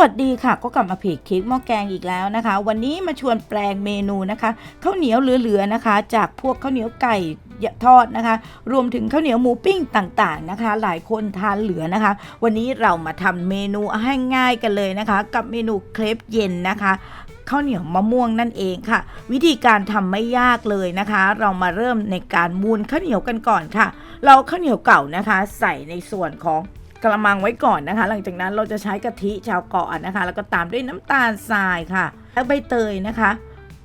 วัสดีค่ะ ก็กลับมาเพจเค้กหม้อแกงอีกแล้วนะคะ วันนี้มาชวนแปลงเมนูนะคะข้าวเหนียวเหลือๆนะคะ จากพวกข้าวเหนียวไก่ทอดนะคะ รวมถึงข้าวเหนียวหมูปิ้งต่างๆนะคะ หลายคนทานเหลือนะคะ วันนี้เรามาทำเมนูให้ง่ายกันเลยนะคะ กับเมนูเครปเย็นนะคะข้าวเหนียวมะม่วงนั่นเองค่ะ วิธีการทำไม่ยากเลยนะคะ เรามาเริ่มในการมูนข้าวเหนียวกันก่อนค่ะ เราข้าวเหนียวเก่านะคะ ใส่ในส่วนของ กระมังไว้ก่อนนะคะ หลังจากนั้นเราจะใช้กะทิชาวเกาะนะคะ แล้วก็ตามด้วยน้ำตาลทรายค่ะ แล้วใบเตยนะคะ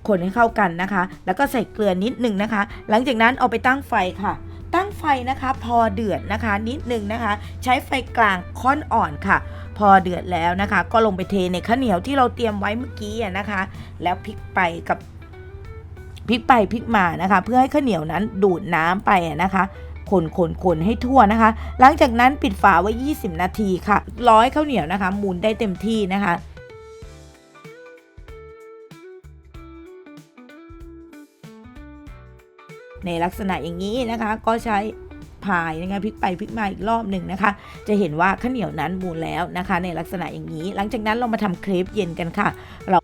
คนให้เข้ากันนะคะ แล้วก็ใส่เกลือนิดนึงนะคะ หลังจากนั้นเอาไปตั้งไฟค่ะ ตั้งไฟนะคะ พอเดือดนะคะ นิดนึงนะคะ ใช้ไฟกลางค่อนอ่อนค่ะ พอเดือดแล้วนะคะ ก็ลงไปเทในข้าวเหนียวที่เราเตรียมไว้เมื่อกี้นะคะ แล้วพลิกไปกับพลิกไปพลิกมานะคะ เพื่อให้ข้าวเหนียวนั้นดูดน้ำไปนะคะ คนคนคนให้ทั่วนะคะ หลังจากนั้นปิดฝาไว้ 20 นาทีค่ะ ร้อยข้าวเหนียวนะคะหมุนได้เต็มที่นะคะในลักษณะอย่างนี้นะคะ ก็ใช้พายนะคะพลิกไปพลิกมาอีกรอบหนึ่งนะคะ จะเห็นว่าข้าวเหนียวนั้นมูนแล้วนะคะ ในลักษณะอย่างนี้ หลังจากนั้นเรามาทำเครปเย็นกันค่ะเรา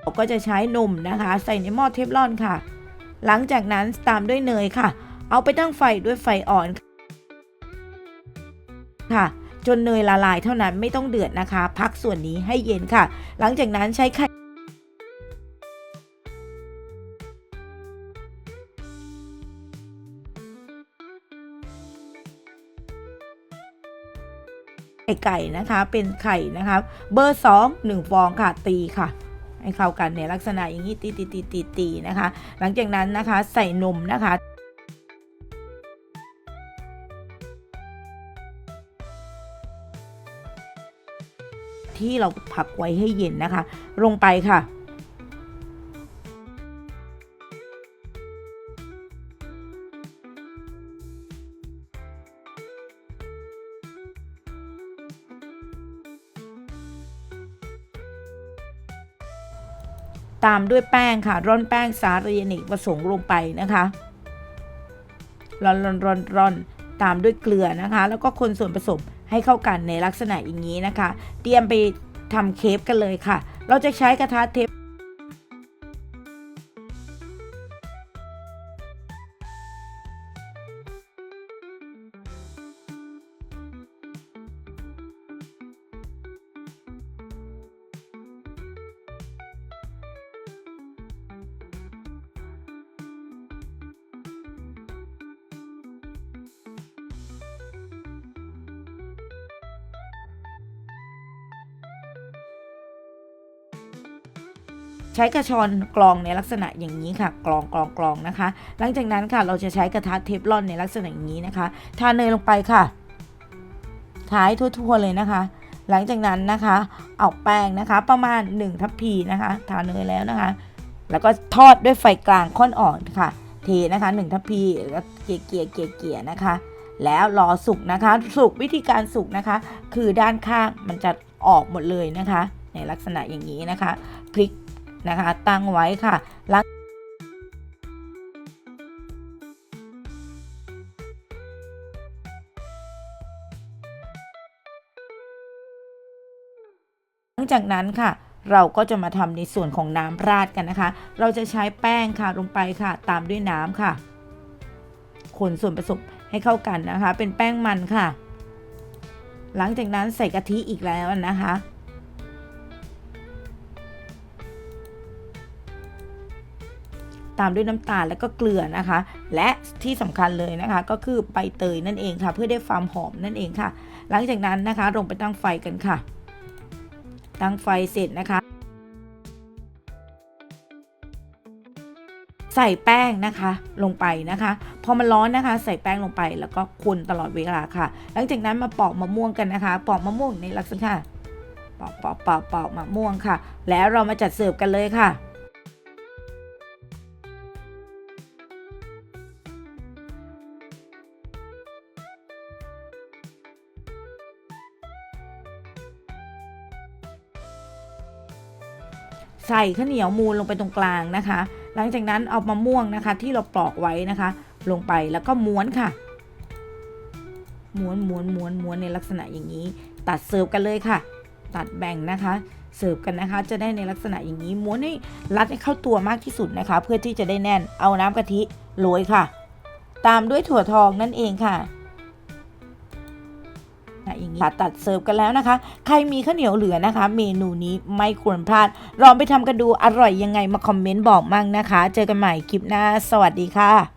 เราก็จะใช้นมนะคะ ใส่ในหม้อเทฟลอนค่ะ หลังจากนั้นตามด้วยเนยค่ะ เอาไปตั้งไฟด้วยไฟอ่อนค่ะ จนเนยละลายเท่านั้นไม่ต้องเดือดนะคะ พักส่วนนี้ให้เย็นค่ะ หลังจากนั้นใช้ไข่ไก่นะคะ เป็นไข่นะคะ เบอร์สองหนึ่งฟองค่ะ ตีค่ะ ให้เข้ากันในลักษณะอย่างนี้ตีตีตีตีตีนะคะ หลังจากนั้นนะคะใส่นมนะคะที่เราพักไว้ให้เย็นนะคะ ลงไปค่ะ ตามด้วยแป้งค่ะ ร่อนแป้งสาลีนิกผสมลงไปนะคะร่อนร่อนร่อนร่อนตามด้วยเกลือนะคะ แล้วก็คนส่วนผสมให้เข้ากันในลักษณะอย่างนี้นะคะ เตรียมไปทำเค้กันเลยค่ะ เราจะใช้กระทะเทป ใช้กระชอนกรองในลักษณะอย่างนี้ค่ะกรองกรองกรองนะคะ หลังจากนั้นค่ะเราจะใช้กระทะเทฟลอนในลักษณะอย่างนี้นะคะทาเนยลงไปค่ะท้ายทั่วๆเลยนะคะ หลังจากนั้นนะคะเอาแป้งนะคะประมาณ 1 ทัพพีนะคะทาเนยแล้วนะคะ แล้วก็ทอดด้วยไฟกลางค่อนอ่อนค่ะ เทนะคะ1ทัพพีแล้วเกี่ยเกี่ยเกี่ยเกี่ยนะคะ แล้วรอสุกนะคะ สุกวิธีการสุกนะคะ คือด้านข้างมันจะออกหมดเลยนะคะ ในลักษณะอย่างนี้นะคะ พลิก นะคะ ตั้งไว้ค่ะหลังหลังจากนั้นค่ะเราก็จะมาทำในส่วนของน้ำราดกันนะคะ เราจะใช้แป้งค่ะลงไปค่ะ ตามด้วยน้ำค่ะ คนส่วนผสมให้เข้ากันนะคะ เป็นแป้งมันค่ะ หลังจากนั้นใส่กะทิอีกแล้วนะคะ ตามด้วยน้ำตาลแล้วก็เกลือนะคะ และที่สำคัญเลยนะคะ ก็คือใบเตยนั่นเองค่ะ เพื่อได้ความหอมนั่นเองค่ะ หลังจากนั้นนะคะลงไปตั้งไฟกันค่ะ ตั้งไฟเสร็จนะคะ ใส่แป้งนะคะลงไปนะคะ พอมันร้อนนะคะ ใส่แป้งลงไปแล้วก็คนตลอดเวลาค่ะ หลังจากนั้นมาปอกมะม่วงกันนะคะ ปอกมะม่วงในลักษณะปอกปอกปอกปอกมะม่วงค่ะ แล้วเรามาจัดเสิร์ฟกันเลยค่ะ ใส่ข้าวเหนียวมูนลงไปตรงกลางนะคะ หลังจากนั้นเอามะม่วงนะคะ ที่เราปลอกไว้นะคะ ลงไปแล้วก็ม้วนค่ะ ม้วนม้วนม้วนม้วนในลักษณะอย่างนี้ ตัดเสิร์ฟกันเลยค่ะ ตัดแบ่งนะคะ เสิร์ฟกันนะคะ จะได้ในลักษณะอย่างนี้ ม้วนให้รัดให้เข้าตัวมากที่สุดนะคะ เพื่อที่จะได้แน่น เอาน้ำกะทิโรยค่ะ ตามด้วยถั่วทองนั่นเองค่ะ นะอย่างนี้ตัดเสิร์ฟกันแล้วนะคะ ใครมีข้าวเหนียวเหลือนะคะ เมนูนี้ไม่ควรพลาด ลองไปทำกันดูอร่อยยังไงมาคอมเมนต์บอกมั่งนะคะ เจอกันใหม่คลิปหน้า สวัสดีค่ะ